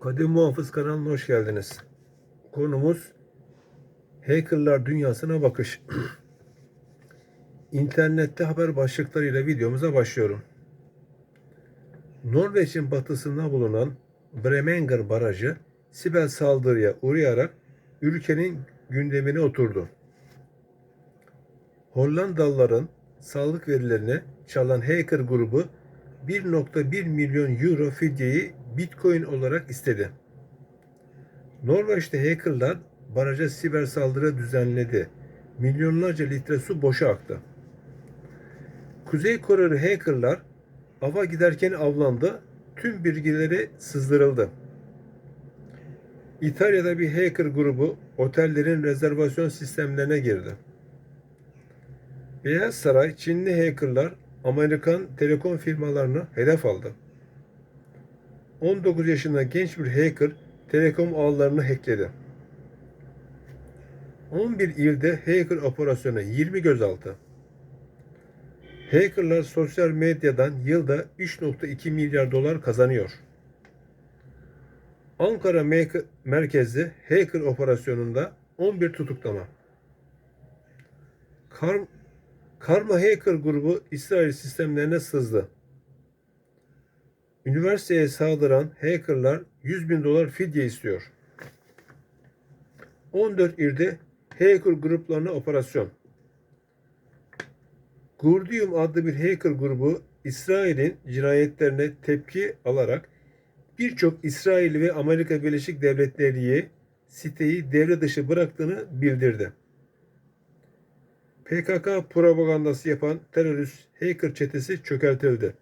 Kadim Muhafız kanalına hoş geldiniz. Konumuz hackerlar dünyasına bakış. İnternette haber başlıklarıyla videomuza başlıyorum. Norveç'in batısında bulunan Bremenger Barajı siber saldırıya uğrayarak ülkenin gündemine oturdu. Hollandalıların sağlık verilerini çalan hacker grubu 1.1 milyon euro fidyeyi Bitcoin olarak istedi. Norveç'te hackerlar baraja siber saldırı düzenledi. Milyonlarca litre su boşa aktı. Kuzey Koreli hackerlar ava giderken avlandı. Tüm bilgileri sızdırıldı. İtalya'da bir hacker grubu otellerin rezervasyon sistemlerine girdi. Beyaz Saray, Çinli hackerlar Amerikan telekom firmalarını hedef aldı. 19 yaşında genç bir hacker telekom ağlarını hackledi. 11 ilde hacker operasyonu 20 gözaltı. Hackerlar sosyal medyadan yılda 3.2 milyar dolar kazanıyor. Ankara me- merkezli hacker operasyonunda 11 tutuklama. Kar Karma Hacker grubu İsrail sistemlerine sızdı. Üniversiteye saldıran hackerlar 100 bin dolar fidye istiyor. 14 ilde hacker gruplarına operasyon. Gurdium adlı bir hacker grubu İsrail'in cinayetlerine tepki alarak birçok İsrail ve Amerika Birleşik Devletleri siteyi devre dışı bıraktığını bildirdi. PKK propagandası yapan terörist hacker çetesi çökertildi.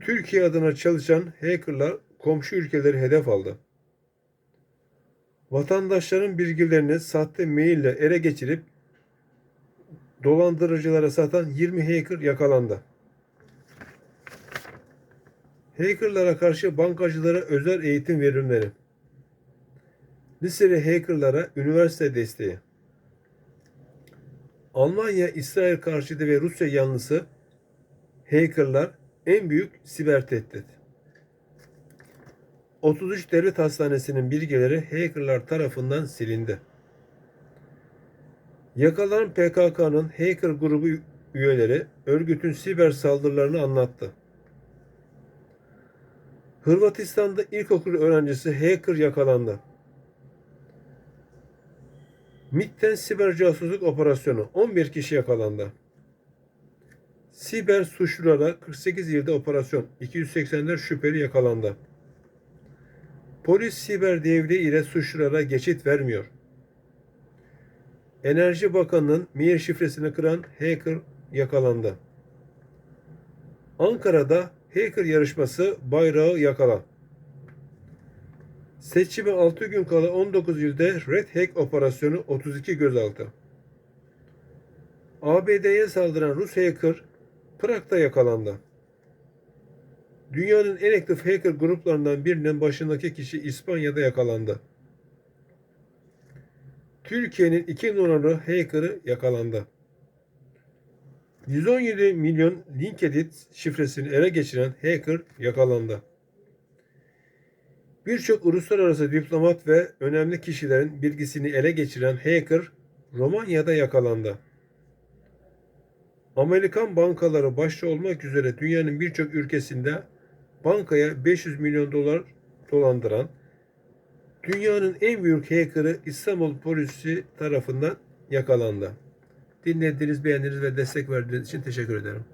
Türkiye adına çalışan hackerlar komşu ülkeleri hedef aldı. Vatandaşların bilgilerini sahte maille ele geçirip dolandırıcılara satan 20 hacker yakalandı. Hackerlara karşı bankacılara özel eğitim verilmeli. Liseli hackerlara üniversite desteği. Almanya, İsrail karşıtı ve Rusya yanlısı hackerlar en büyük siber tehdit. 33 devlet hastanesinin bilgileri hackerlar tarafından silindi. Yakalanan PKK'nın hacker grubu üyeleri örgütün siber saldırılarını anlattı. Hırvatistan'da ilkokul öğrencisi hacker yakalandı. MİT'ten siber casusluk operasyonu 11 kişi yakalandı. Siber suçlulara 48 ilde operasyon 280'ler şüpheli yakalandı. Polis siber devri ile suçlulara geçit vermiyor. Enerji Bakanı'nın mail şifresini kıran hacker yakalandı. Ankara'da hacker yarışması bayrağı yakala. Seçime 6 gün kala 19 ilde Red Hack operasyonu 32 gözaltı. ABD'ye saldıran Rus hacker Prag'da yakalandı. Dünyanın en aktif hacker gruplarından birinin başındaki kişi İspanya'da yakalandı. Türkiye'nin iki numaralı hacker'ı yakalandı. 117 milyon LinkedIn şifresini ele geçiren hacker yakalandı. Birçok uluslararası diplomat ve önemli kişilerin bilgisini ele geçiren hacker Romanya'da yakalandı. Amerikan bankaları başta olmak üzere dünyanın birçok ülkesinde bankaya 500 milyon dolar dolandıran dünyanın en büyük hacker'ı İstanbul polisi tarafından yakalandı. Dinlediğiniz, beğendiğiniz ve destek verdiğiniz için teşekkür ederim.